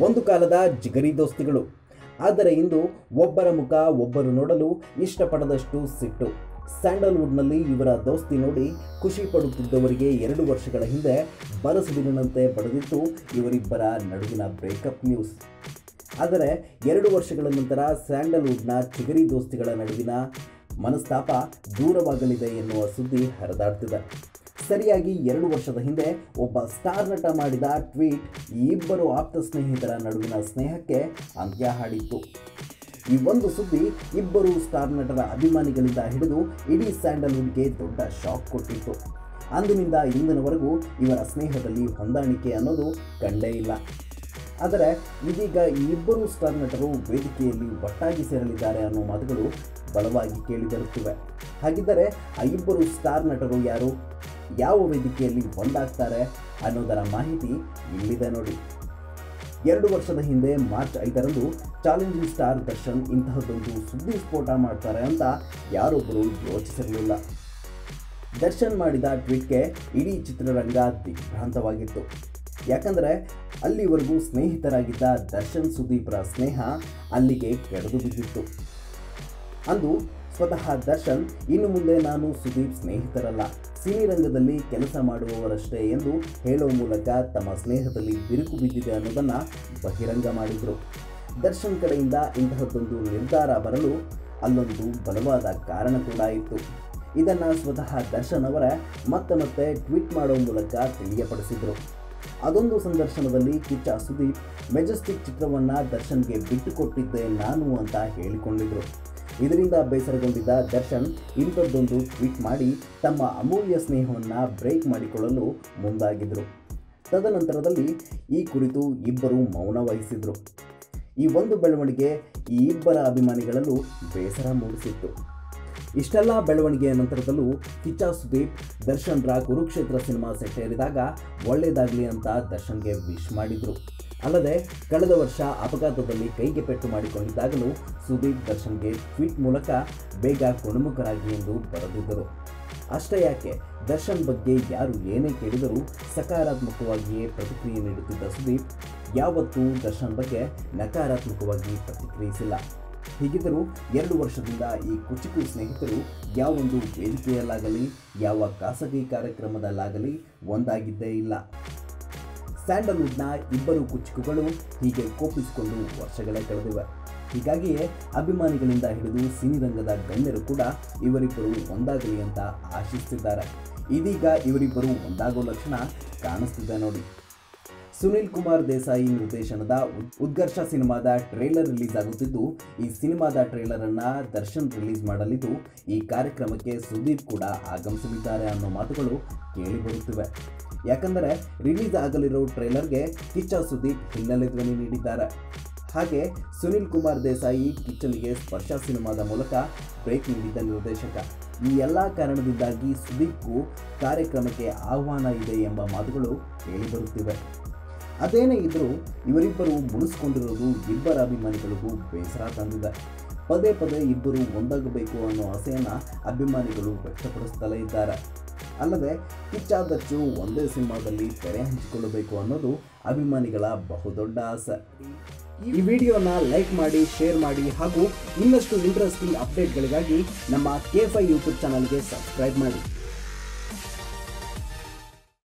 ಒಂದು ಕಾಲದ ಜಿಗರಿ ದೋಸ್ತಿಗಳು. ಆದರೆ ಇಂದು ಒಬ್ಬರ ಮುಖ ಒಬ್ಬರು ನೋಡಲು ಇಷ್ಟಪಡದಷ್ಟು ಸಿಟ್ಟು. ಸ್ಯಾಂಡಲ್ವುಡ್ನಲ್ಲಿ ಇವರ ದೋಸ್ತಿ ನೋಡಿ ಖುಷಿ ಪಡುತ್ತಿದ್ದವರಿಗೆ ಎರಡು ವರ್ಷಗಳ ಹಿಂದೆ ಬರಸುದಿನಂತೆ ಬಡದಿತ್ತು ಇವರಿಬ್ಬರ ನಡುವಿನ ಬ್ರೇಕಪ್ ನ್ಯೂಸ್. ಆದರೆ ಎರಡು ವರ್ಷಗಳ ನಂತರ ಸ್ಯಾಂಡಲ್ವುಡ್ನ ಚಿಗರಿ ದೋಸ್ತಿಗಳ ನಡುವಿನ ಮನಸ್ತಾಪ ದೂರವಾಗಲಿದೆ ಎನ್ನುವ ಸುದ್ದಿ ಹರಿದಾಡ್ತಿದೆ. ಸರಿಯಾಗಿ ಎರಡು ವರ್ಷದ ಹಿಂದೆ ಒಬ್ಬ ಸ್ಟಾರ್ ನಟ ಮಾಡಿದ ಟ್ವೀಟ್ ಇಬ್ಬರು ಆಪ್ತ ಸ್ನೇಹಿತರ ನಡುವಿನ ಸ್ನೇಹಕ್ಕೆ ಅಂತ್ಯ ಹಾಡಿತ್ತು. ಈ ಒಂದು ಸುದ್ದಿ ಇಬ್ಬರು ಸ್ಟಾರ್ ನಟರ ಅಭಿಮಾನಿಗಳಿಂದ ಹಿಡಿದು ಇಡೀ ಸ್ಯಾಂಡಲ್ವುಡ್ಗೆ ದೊಡ್ಡ ಶಾಕ್ ಕೊಟ್ಟಿತ್ತು. ಅಂದಿನಿಂದ ಇಂದಿನವರೆಗೂ ಇವರ ಸ್ನೇಹದಲ್ಲಿ ಹೊಂದಾಣಿಕೆ ಅನ್ನೋದು ಕಂಡೇ ಇಲ್ಲ. ಆದರೆ ಇದೀಗ ಈ ಇಬ್ಬರು ಸ್ಟಾರ್ ನಟರು ವೇದಿಕೆಯಲ್ಲಿ ಒಟ್ಟಾಗಿ ಸೇರಲಿದ್ದಾರೆ ಅನ್ನೋ ಮಾತುಗಳು ಬಲವಾಗಿ ಕೇಳಿಬರುತ್ತಿವೆ ಹಾಗಿದ್ದರೆ ಆ ಇಬ್ಬರು ಸ್ಟಾರ್ ನಟರು ಯಾರು? ಯಾವ ವೇದಿಕೆಯಲ್ಲಿ ಒಂದಾಗ್ತಾರೆ ಅನ್ನೋದರ ಮಾಹಿತಿ ಇಲ್ಲಿದೆ ನೋಡಿ. ಎರಡು ವರ್ಷದ ಹಿಂದೆ ಮಾರ್ಚ್ ಐದರಂದು ಚಾಲೆಂಜಿಂಗ್ ಸ್ಟಾರ್ ದರ್ಶನ್ ಇಂತಹದ್ದೊಂದು ಸುದ್ದಿ ಸ್ಫೋಟ ಮಾಡ್ತಾರೆ ಅಂತ ಯಾರೊಬ್ಬರು ಯೋಚಿಸಿರಲಿಲ್ಲ ದರ್ಶನ್ ಮಾಡಿದ ಟ್ವೀಟ್ಗೆ ಇಡೀ ಚಿತ್ರರಂಗ ದಿಗ್ಭ್ರಾಂತವಾಗಿತ್ತು. ಯಾಕಂದರೆ ಅಲ್ಲಿವರೆಗೂ ಸ್ನೇಹಿತರಾಗಿದ್ದ ದರ್ಶನ್ ಸುದೀಪ್ರ ಸ್ನೇಹ ಅಲ್ಲಿಗೆ ಕೆಡದು ಬಿದ್ದಿತ್ತು. ಅಂದು ಸ್ವತಃ ದರ್ಶನ್, ಇನ್ನು ಮುಂದೆ ನಾನು ಸುದೀಪ್ ಸ್ನೇಹಿತರಲ್ಲ. ಸಿನಿರಂಗದಲ್ಲಿ ಕೆಲಸ ಮಾಡುವವರಷ್ಟೇ ಎಂದು ಹೇಳುವ ಮೂಲಕ ತಮ್ಮ ಸ್ನೇಹದಲ್ಲಿ ಬಿರುಕು ಬಿದ್ದಿದೆ ಅನ್ನೋದನ್ನು ಬಹಿರಂಗ ಮಾಡಿದರು. ದರ್ಶನ್ ಕಡೆಯಿಂದ ಇಂತಹದ್ದೊಂದು ನಿರ್ಧಾರ ಬರಲು ಅಲ್ಲೊಂದು ಬಲವಾದ ಕಾರಣ ಕೂಡ ಇತ್ತು. ಇದನ್ನು ಸ್ವತಃ ದರ್ಶನ್ ಅವರ ಮತ್ತೆ ಮತ್ತೆ ಟ್ವೀಟ್ ಮಾಡುವ ಮೂಲಕ ತಿಳಿಯಪಡಿಸಿದರು. ಅದೊಂದು ಸಂದರ್ಶನದಲ್ಲಿ ಕಿಚ್ಚ ಸುದೀಪ್, ಮೆಜೆಸ್ಟಿಕ್ ಚಿತ್ರವನ್ನು ದರ್ಶನ್ಗೆ ಬಿಟ್ಟುಕೊಟ್ಟಿದ್ದೆ ನಾನು ಅಂತ ಹೇಳಿಕೊಂಡಿದ್ರು. ಇದರಿಂದ ಬೇಸರಗೊಂಡಿದ್ದ ದರ್ಶನ್ ಇಂಥದ್ದೊಂದು ಟ್ವೀಟ್ ಮಾಡಿ ತಮ್ಮ ಅಮೂಲ್ಯ ಸ್ನೇಹವನ್ನು ಬ್ರೇಕ್ ಮಾಡಿಕೊಳ್ಳಲು ಮುಂದಾಗಿದ್ದರು ತದನಂತರದಲ್ಲಿ ಈ ಕುರಿತು ಇಬ್ಬರು ಮೌನ ವಹಿಸಿದರು. ಈ ಒಂದು ಬೆಳವಣಿಗೆ ಈ ಇಬ್ಬರ ಅಭಿಮಾನಿಗಳಲ್ಲೂ ಬೇಸರ ಮೂಡಿಸಿತ್ತು. ಇಷ್ಟೆಲ್ಲ ಬೆಳವಣಿಗೆಯ ನಂತರದಲ್ಲೂ ಕಿಚ್ಚ ಸುದೀಪ್, ದರ್ಶನ್ರ ಕುರುಕ್ಷೇತ್ರ ಸಿನಿಮಾ ಸೆಟ್ಟೇರಿದಾಗ ಒಳ್ಳೆಯದಾಗಲಿ ಅಂತ ದರ್ಶನ್ಗೆ ವಿಶ್ ಮಾಡಿದರು. ಅಲ್ಲದೆ ಕಳೆದ ವರ್ಷ ಅಪಘಾತದಲ್ಲಿ ಕೈಗೆ ಪೆಟ್ಟು ಮಾಡಿಕೊಂಡಿದ್ದಾಗಲೂ ಸುದೀಪ್ ದರ್ಶನ್ಗೆ ಟ್ವೀಟ್ ಮೂಲಕ ಬೇಗ ಗುಣಮುಖರಾಗಿ ಎಂದು ಬರೆದಿದ್ದರು. ಅಷ್ಟೇ ಯಾಕೆ, ದರ್ಶನ್ ಬಗ್ಗೆ ಯಾರು ಏನೇ ಕೇಳಿದರೂ ಸಕಾರಾತ್ಮಕವಾಗಿಯೇ ಪ್ರತಿಕ್ರಿಯೆ ನೀಡುತ್ತಿದ್ದ ಸುದೀಪ್, ಯಾವತ್ತೂ ದರ್ಶನ್ ಬಗ್ಗೆ ನಕಾರಾತ್ಮಕವಾಗಿ ಪ್ರತಿಕ್ರಿಯಿಸಿಲ್ಲ. ಹೀಗಿದ್ದರೂ ಎರಡು ವರ್ಷದಿಂದ ಈ ಕುಚಿಕು ಸ್ನೇಹಿತರು ಯಾವೊಂದು ವೇದಿಕೆಯಲ್ಲಾಗಲಿ, ಯಾವ ಖಾಸಗಿ ಕಾರ್ಯಕ್ರಮದಲ್ಲಾಗಲಿ ಒಂದಾಗಿದ್ದೇ ಇಲ್ಲ. ಸ್ಯಾಂಡಲ್ವುಡ್ನ ಇಬ್ಬರು ಕುಚ್ಚುಕುಗಳು ಹೀಗೆ ಕೋಪಿಸಿಕೊಂಡು ವರ್ಷಗಳೇ ಕಳೆದಿವೆ. ಹೀಗಾಗಿಯೇ ಅಭಿಮಾನಿಗಳಿಂದ ಹಿಡಿದು ಸಿನಿರಂಗದ ಗಣ್ಯರು ಕೂಡ ಇವರಿಬ್ಬರು ಒಂದಾಗಲಿ ಅಂತ ಆಶಿಸುತ್ತಿದ್ದಾರೆ ಇದೀಗ ಇವರಿಬ್ಬರು ಒಂದಾಗೋ ಲಕ್ಷಣ ಕಾಣಿಸ್ತಿದೆ ನೋಡಿ. ಸುನಿಲ್ ಕುಮಾರ್ ದೇಸಾಯಿ ನಿರ್ದೇಶನದ ಉದ್ಘರ್ಷ ಸಿನಿಮಾದ ಟ್ರೇಲರ್ ರಿಲೀಸ್ ಆಗುತ್ತಿದ್ದು, ಈ ಸಿನಿಮಾದ ಟ್ರೇಲರ್ ಅನ್ನ ದರ್ಶನ್ ರಿಲೀಸ್ ಮಾಡಲಿದ್ದು, ಈ ಕಾರ್ಯಕ್ರಮಕ್ಕೆ ಸುದೀಪ್ ಕೂಡ ಆಗಮಿಸಲಿದ್ದಾರೆ ಅನ್ನೋ ಮಾತುಗಳು ಕೇಳಿಬರುತ್ತಿವೆ ಯಾಕಂದರೆ ರಿಲೀಸ್ ಆಗಲಿರೋ ಟ್ರೈಲರ್ಗೆ ಕಿಚ್ಚ ಸುದೀಪ್ ಹಿನ್ನೆಲೆ ಧ್ವನಿ ನೀಡಿದ್ದಾರೆ. ಹಾಗೆ ಸುನಿಲ್ ಕುಮಾರ್ ದೇಸಾಯಿ ಕಿಚ್ಚನಿಗೆ ಸ್ಪರ್ಶ ಸಿನಿಮಾದ ಮೂಲಕ ಬ್ರೇಕ್ ನೀಡಿದ್ದ ನಿರ್ದೇಶಕ. ಈ ಎಲ್ಲ ಕಾರಣದಿಂದಾಗಿ ಸುದೀಪ್ಗೂ ಕಾರ್ಯಕ್ರಮಕ್ಕೆ ಆಹ್ವಾನ ಇದೆ ಎಂಬ ಮಾತುಗಳು ಕೇಳಿಬರುತ್ತಿವೆ ಅದೇನೇ ಇದ್ದರೂ ಇವರಿಬ್ಬರು ಮುಡಿಸ್ಕೊಂಡಿರೋದು ಇಬ್ಬರ ಅಭಿಮಾನಿಗಳಿಗೂ ಬೇಸರ ತಂದಿದೆ. ಪದೇ ಪದೇ ಇಬ್ಬರು ಒಂದಾಗಬೇಕು ಅನ್ನೋ ಆಸೆಯನ್ನು ಅಭಿಮಾನಿಗಳು ವ್ಯಕ್ತಪಡಿಸುತ್ತಲೇ ಇದ್ದಾರೆ. ಅಲ್ಲದೆ ಕಿಚ್ಚಾದಚ್ಚು ಒಂದೇ ಸಿನಿಮಾದಲ್ಲಿ ತೆರೆ ಹಂಚಿಕೊಳ್ಳಬೇಕು ಅನ್ನೋದು ಅಭಿಮಾನಿಗಳ ಬಹುದೊಡ್ಡ ಆಸೆ. ಈ ವಿಡಿಯೋನ ಲೈಕ್ ಮಾಡಿ, ಶೇರ್ ಮಾಡಿ ಹಾಗೂ ಇನ್ನಷ್ಟು ಇಂಟ್ರೆಸ್ಟಿಂಗ್ ಅಪ್ಡೇಟ್ಗಳಿಗಾಗಿ ನಮ್ಮ ಕೆ ಫೈ ಯೂಟ್ಯೂಬ್ ಚಾನಲ್ಗೆ ಸಬ್ಸ್ಕ್ರೈಬ್ ಮಾಡಿ.